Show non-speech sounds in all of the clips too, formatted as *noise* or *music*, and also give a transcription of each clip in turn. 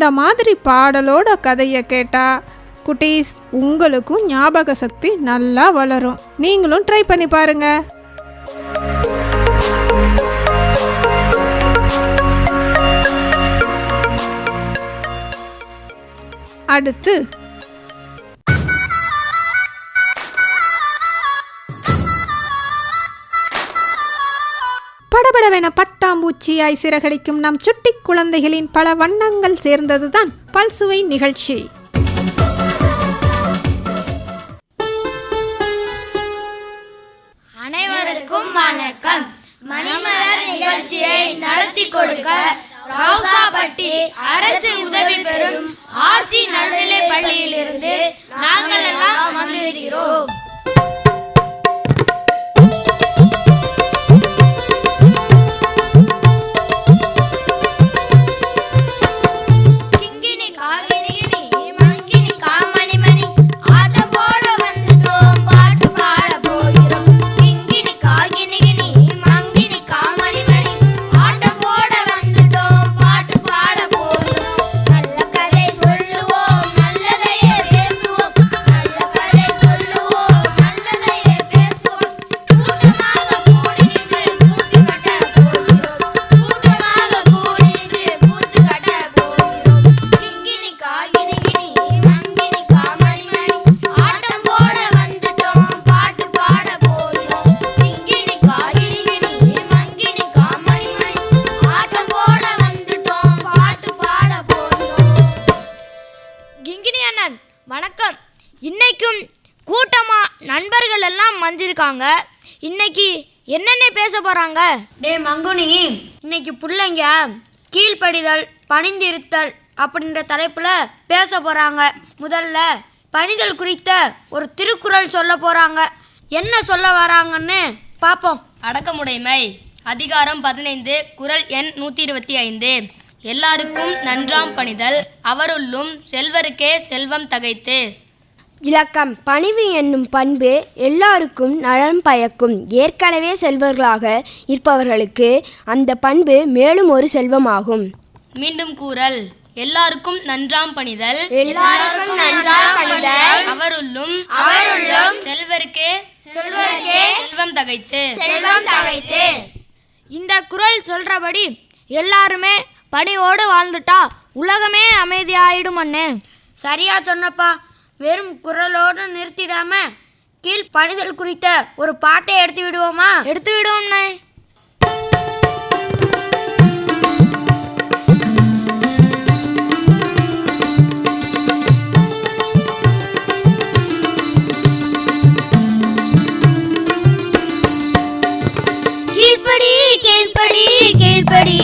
இந்த மாதிரி பாடலோட கதையை கேட்டால் குட்டீஸ் உங்களுக்கும் ஞாபக சக்தி நல்லா வளரும். நீங்களும் ட்ரை பண்ணி பாருங்கள் அடுத்து படபடவென பட்டாம்பூச்சியாய் சிறகடிக்கும் நம் சுட்டி குழந்தைகளின் பல வண்ணங்கள் சேர்ந்ததுதான் பல்சுவை நிகழ்ச்சி. அனைவருக்கும் வணக்கம். மணிமலர் நிகழ்ச்சியை நடத்தி கொடுக்க ராவுசாபட்டி அரசு உதவி பெறும் வந்திருக்காங்க இன்னைக்கு என்னென்ன பேச போறாங்க? டே மங்குனி இன்னைக்கு பிள்ளைங்க கீழ்ப்படிதல் பணிந்திருத்தல் அப்படின்ற தலைப்புல பேச போறாங்க. முதல்ல பணிதல் குறித்த ஒரு திருக்குறள் சொல்ல போறாங்க. என்ன சொல்ல வராங்கன்னு பார்ப்போம் அடக்கமுடைமை. அதிகாரம் பதினைந்து குறள் எண் நூற்றி இருபத்தி ஐந்து. எல்லாருக்கும் நன்றாம் பணிதல் அவருள்ளும் செல்வருக்கே செல்வம் தகைத்து. இலக்கம். பணிவு என்னும் பண்பு எல்லாருக்கும் நலம் பயக்கும். ஏற்கனவே செல்வர்களாக இருப்பவர்களுக்கு அந்த பண்பு மேலும் ஒரு செல்வமாகும். மீண்டும் கூறல். எல்லாருக்கும் நன்றாம் பணிதல். எல்லாருக்கும் நன்றாம் பணிதல். அவருள்ளும் அவருள்ளும் செல்வருக்கே செல்வருக்கே செல்வம் தகைத்து. செல்வம் தகைத்து. இந்த குறள் சொல்றபடி எல்லாருமே பணியோடு வாழ்ந்துட்டா உலகமே அமைதியாயிடும் அண்ணே சரியா சொன்னப்பா. வெறும் குரலோடு நிறுத்திடாம கீழ் பணிதல் குறித்த ஒரு பாட்டை எடுத்து விடுவோமா? எடுத்து விடுவோம்ண்ணே கீழ்ப்படி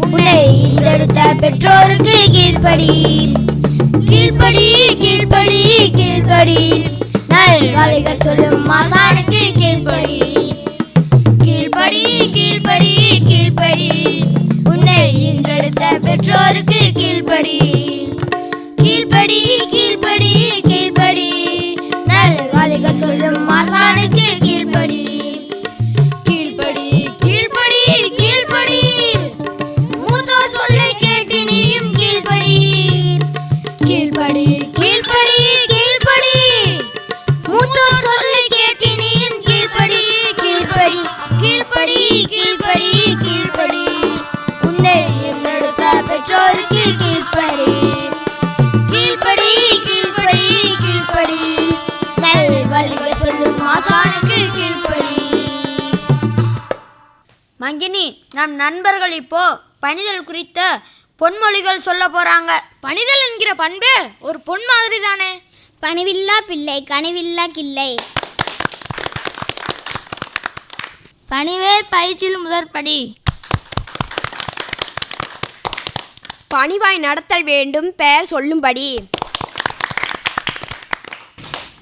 உன்னை பெற்றோருக்கு கீழ்ப்படி. கீழ்ப்படி நல் வழிகள் சொல்லும் மாசானுக்கு நம் நண்பர்கள் இப்போ பணிதல் குறித்த பொன்மொழிகள் சொல்ல போறாங்க. பணிதல் என்கிற பண்பு ஒரு பொன் மாதிரி தானே? பணிவில்லா பிள்ளை கனிவில்லா கிள்ளை. பணிவே பயிற்சியில் முதற்படி. பணிவாய் நடத்தல் வேண்டும் பெயர் சொல்லும்படி.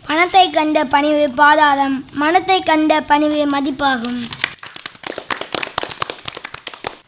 பணத்தை கண்ட பணிவு பாதாளம் மனத்தை கண்ட பணிவு மதிப்பாகும்.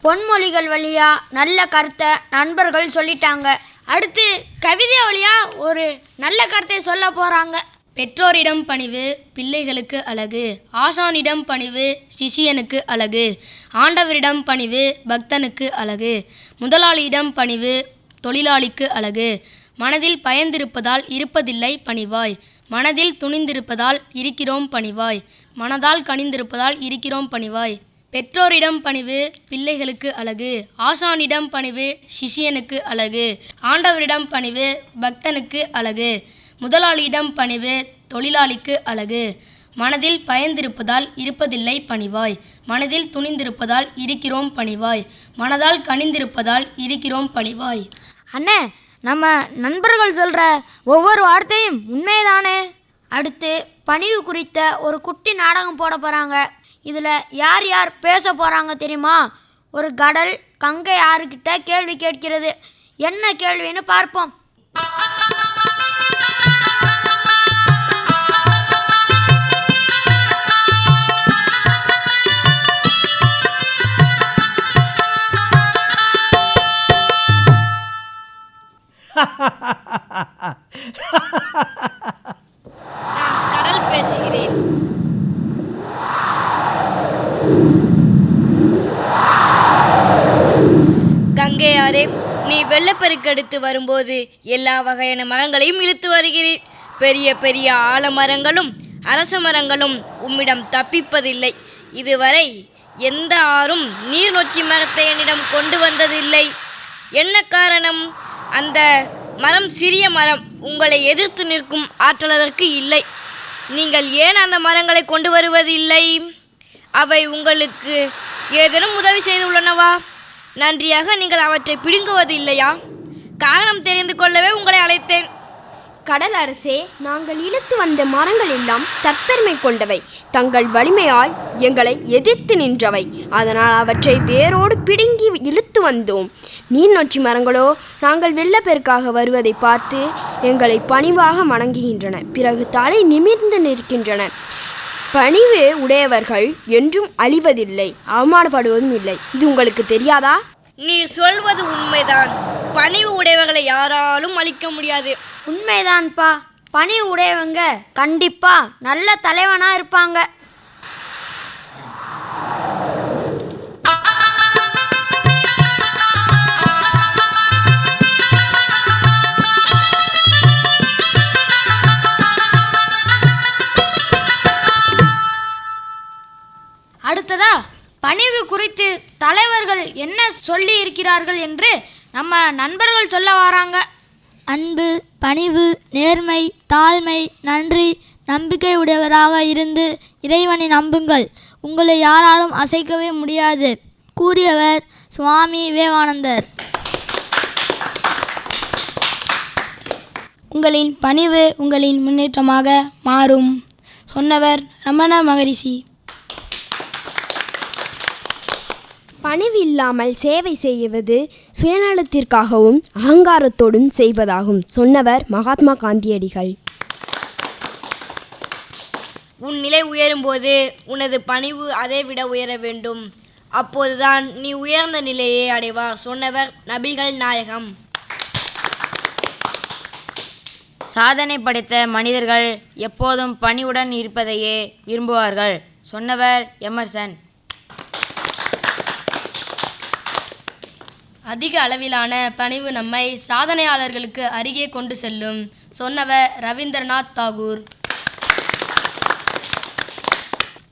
பொன்மொழிகள் வழியா நல்ல கருத்தை நண்பர்கள் சொல்லிட்டாங்க. அடுத்து கவிதை வழியா ஒரு நல்ல கருத்தை சொல்ல போறாங்க. பெற்றோரிடம் பணிவு பிள்ளைகளுக்கு அழகு. ஆசானிடம் பணிவு சிஷியனுக்கு அழகு. ஆண்டவரிடம் பணிவு பக்தனுக்கு அழகு. முதலாளியிடம் பணிவு தொழிலாளிக்கு அழகு. மனதில் பயந்திருப்பதால் இருப்பதில்லை பணிவாய். மனதில் துணிந்திருப்பதால் இருக்கிறோம் பணிவாய். மனதால் கனிந்திருப்பதால் இருக்கிறோம் பணிவாய். பெற்றோரிடம் பணிவு பிள்ளைகளுக்கு அழகு ஆசானிடம் பணிவு சிஷியனுக்கு அழகு ஆண்டவரிடம் பணிவு பக்தனுக்கு அழகு முதலாளியிடம் பணிவு தொழிலாளிக்கு அழகு. மனதில் பயந்திருப்பதால் இருப்பதில்லை பணிவாய் மனதில் துணிந்திருப்பதால் இருக்கிறோம் பணிவாய் மனதால் கனிந்திருப்பதால் இருக்கிறோம் பணிவாய். அண்ணே நம்ம நண்பர்கள் சொல்கிற ஒவ்வொரு வார்த்தையும் உண்மைதானே? அடுத்து பணிவு குறித்த ஒரு குட்டி நாடகம் போட போகிறாங்க இதில் யார் யார் பேச போகிறாங்க தெரியுமா? ஒரு கடல் கங்கை ஆறுகிட்ட கேள்வி கேட்கிறது. என்ன கேள்வின்னு பார்ப்போம். நான் *laughs* குமாரே நீ வெள்ளப்பெருக்கெடுத்து வரும்போது எல்லா வகையான மரங்களையும் இழுத்து வருகிறீர் பெரிய பெரிய ஆலமரங்களும் அரச மரங்களும் உம்மிடம் தப்பிப்பதில்லை இதுவரை எந்த ஆறும் நீர் நொச்சி மரத்தை என்னிடம் கொண்டு வந்ததில்லை என்ன காரணம் அந்த மரம் சிறிய மரம் உங்களை எதிர்த்து நிற்கும் ஆற்றல் அதற்கு இல்லை நீங்கள் ஏன் அந்த மரங்களை கொண்டு வருவதில்லை அவை உங்களுக்கு ஏதேனும் உதவி செய்துள்ளனவா நன்றியாக நீங்கள் அவற்றை பிடுங்குவது இல்லையா காரணம் தெரிந்து கொள்ளவே உங்களை அழைத்தேன். கடல் அரசே நாங்கள் இழுத்து வந்த மரங்கள் எல்லாம் தற்பெருமை கொண்டவை. தங்கள் வலிமையால் எங்களை எதிர்த்து நின்றவை. அதனால் அவற்றை வேரோடு பிடுங்கி இழுத்து வந்தோம். நீர் நொச்சி மரங்களோ நாங்கள் வெள்ளப்பெருக்காக வருவதை பார்த்து எங்களை பணிவாக வணங்குகின்றன. பிறகு தலை நிமிர்ந்து நிற்கின்றன. பணிவு உடையவர்கள் என்றும் அழிவதில்லை அவமானப்படுவதும் இல்லை. இது உங்களுக்கு தெரியாதா? நீ சொல்வது உண்மைதான். பணிவு உடையவர்களை யாராலும் அழிக்க முடியாது. உண்மைதான்ப்பா பணிவு உடையவங்க கண்டிப்பாக நல்ல தலைவனாக இருப்பாங்க. பணிவு குறித்து தலைவர்கள் என்ன சொல்லி இருக்கிறார்கள் என்று நம்ம நண்பர்கள் சொல்ல வராங்க. அன்பு பணிவு நேர்மை தாழ்மை நன்றி நம்பிக்கை உடையவராக இருந்து இறைவனை நம்புங்கள். உங்களை யாராலும் அசைக்கவே முடியாது. கூறியவர் சுவாமி விவேகானந்தர். உங்களின் பணிவு உங்களின் முன்னேற்றமாக மாறும் சொன்னவர் ரமண மகரிஷி. பணிவு இல்லாமல் சேவை செய்வது சுயநலத்திற்காகவும் அகங்காரத்தோடும் செய்வதாகும் சொன்னவர் மகாத்மா காந்தியடிகள். உன் நிலை உயரும்போது உனது பணிவு அதைவிட உயர வேண்டும். அப்போதுதான் நீ உயர்ந்த நிலையை அடைவார் சொன்னவர் நபிகள் நாயகம். சாதனை படைத்த மனிதர்கள் எப்போதும் பணிவுடன் இருப்பதையே விரும்புவார்கள் சொன்னவர் எமர்சன். அதிக அளவிலான பணிவு நம்மை சாதனையாளர்களுக்கு அருகே கொண்டு செல்லும் சொன்னவர் ரவீந்திரநாத் தாகூர்.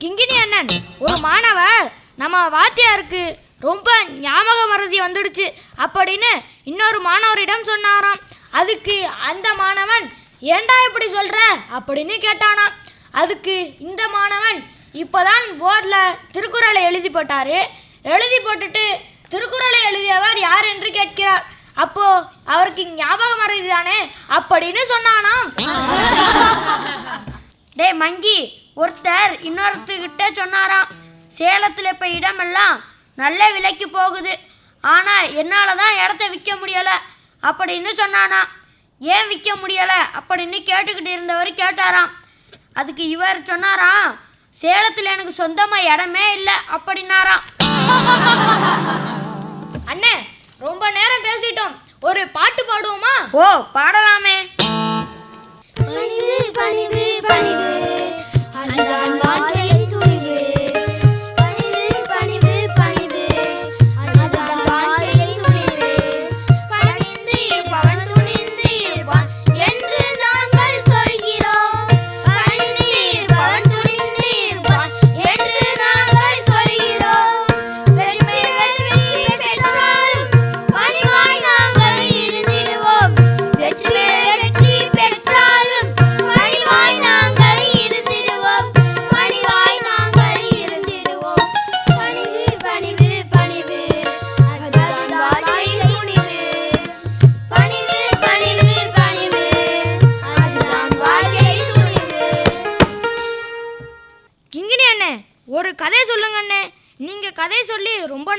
கிங்கினி அண்ணன் ஒரு மாணவர். நம்ம வாத்தியாருக்கு ரொம்ப ஞாபக மறதி வந்துடுச்சு. அப்படின்னு இன்னொரு மாணவரிடம் சொன்னாராம். அதுக்கு அந்த மாணவன் ஏண்டா இப்படி சொல்கிற அப்படின்னு கேட்டானாம். அதுக்கு இந்த மாணவன் இப்போதான் போர்டில் திருக்குறளை எழுதி போட்டார். எழுதி போட்டுட்டு திருக்குறளை எழுதியவர் யார் என்று கேட்கிறார். அப்போ அவருக்கு ஞாபகம் மறதி தானே? அப்படின்னு சொன்னானாம். டேய் மங்கி ஒருத்தர் இன்னொருத்தர்கிட்ட சொன்னாராம். சேலத்தில் இப்போ இடமெல்லாம் நல்ல விலைக்கு போகுது. ஆனால் என்னால் தான் இடத்த விற்க முடியலை அப்படின்னு சொன்னானா ஏன் விற்க முடியலை அப்படின்னு கேட்டுக்கிட்டு இருந்தவர் கேட்டாராம். அதுக்கு இவர் சொன்னாராம் சேலத்தில் எனக்கு சொந்தமாக இடமே இல்லை அப்படின்னாராம். அண்ணே ரொம்ப நேரம் பேசிட்டோம். ஒரு பாட்டு பாடுவோமா? ஓ பாடலாமே.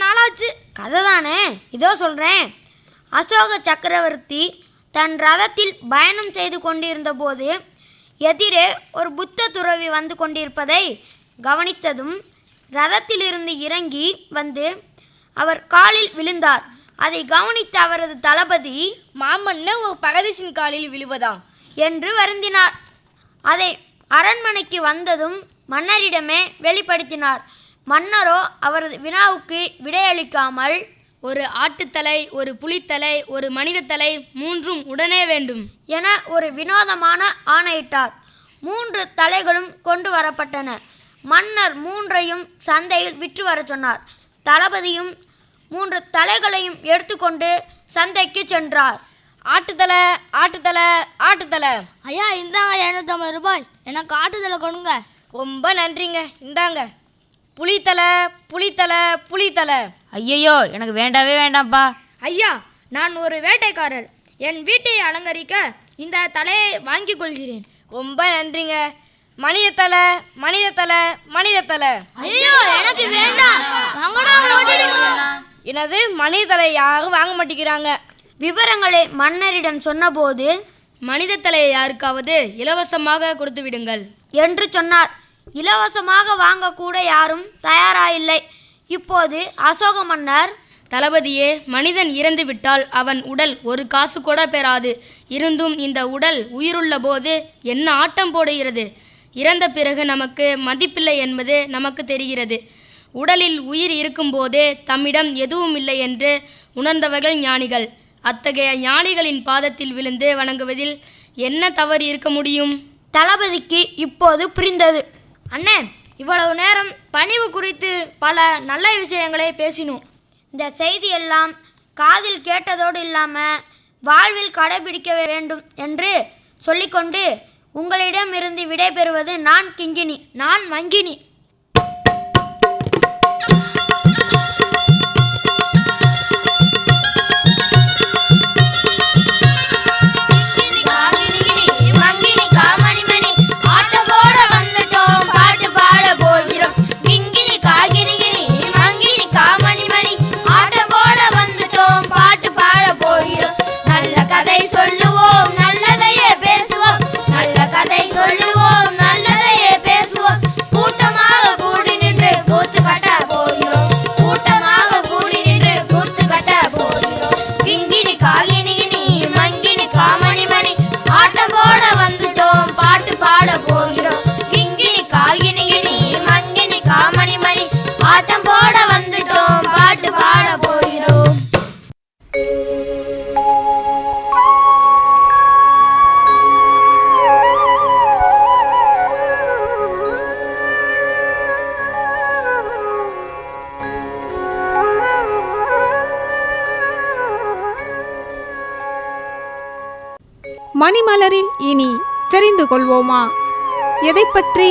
நாளாச்சு. கதை தானே இதோ சொல்கிறேன் அசோக சக்கரவர்த்தி தன் ரதத்தில் பயணம் செய்து கொண்டிருந்த போது எதிரே ஒரு புத்த துறவி வந்து கொண்டிருப்பதை கவனித்ததும் ரதத்திலிருந்து இறங்கி வந்து அவர் காலில் விழுந்தார். அதை கவனித்த அவரது தளபதி மாமன்ன ஒரு பகதீஷின் காலில் விழுவதா? என்று வருந்தினார். அதை அரண்மனைக்கு வந்ததும் மன்னரிடமே வெளிப்படுத்தினார். மன்னரோ அவரது வினாவுக்கு விடையளிக்காமல் ஒரு ஆட்டுத்தலை ஒரு புலித்தலை ஒரு மனித தலை மூன்றும் உடனே வேண்டும் என ஒரு வினோதமான ஆணையிட்டார். மூன்று தலைகளும் கொண்டு வரப்பட்டன. மன்னர் மூன்றையும் சந்தையில் விற்று வரச் சொன்னார். தளபதியும் மூன்று தலைகளையும் எடுத்துக்கொண்டு சந்தைக்கு சென்றார். ஆட்டுத்தலை ஆட்டுத்தலை ஆட்டுத்தலை. ஐயா இந்தாங்க இரநூத்தம்பது ரூபாய். எனக்கு ஆட்டுதலை கொடுங்க. ரொம்ப நன்றிங்க. இந்தாங்க. புலித்தலை புலித்தலை புலித்தலை. ஐயையோ எனக்கு வேண்டாவே வேண்டாம்ப்பா ஐயா நான் ஒரு வேட்டைக்காரர். என் வீட்டை அலங்கரிக்க இந்த தலையை வாங்கிக் கொள்கிறேன். ரொம்ப நன்றிங்க. மனித தலை மனித தலை மனித தலை ஐயோ எனக்கு வேண்டாம். எனது மனித தலை யாரும் வாங்க மாட்டேங்கிறாங்க. விவரங்களை மன்னரிடம் சொன்னபோது மனித தலையை யாருக்காவது இலவசமாக கொடுத்து விடுங்கள். என்று சொன்னார். இலவசமாக வாங்கக்கூட யாரும் தயாராயில்லை. இப்போது அசோக மன்னர் தளபதியே மனிதன் இறந்து விட்டால் அவன் உடல் ஒரு காசு கூட பெறாது. இருந்தும் இந்த உடல் உயிருள்ள போது என்ன ஆட்டம் போடுகிறது? இறந்த பிறகு நமக்கு மதிப்பில்லை என்பது நமக்கு தெரிகிறது. உடலில் உயிர் இருக்கும்போதே தம்மிடம் எதுவும் இல்லை என்று உணர்ந்தவர்கள் ஞானிகள். அத்தகைய ஞானிகளின் பாதத்தில் விழுந்து வணங்குவதில் என்ன தவறு இருக்க முடியும்? தளபதிக்கு இப்போது புரிந்தது. அண்ணே இவ்வளவு நேரம் பணிவு குறித்து பல நல்ல விஷயங்களை பேசினோம். இந்த செய்தியெல்லாம் காதில் கேட்டதோடு இல்லாமல் வாழ்வில் கடைபிடிக்க வேண்டும் என்று சொல்லிக்கொண்டு உங்களிடமிருந்து விடைபெறுவது நான் கிங்கினி. நான் மங்கினி மங்கினி. மணிமலரில் இனி தெரிந்து கொள்வோமா எதை பற்றி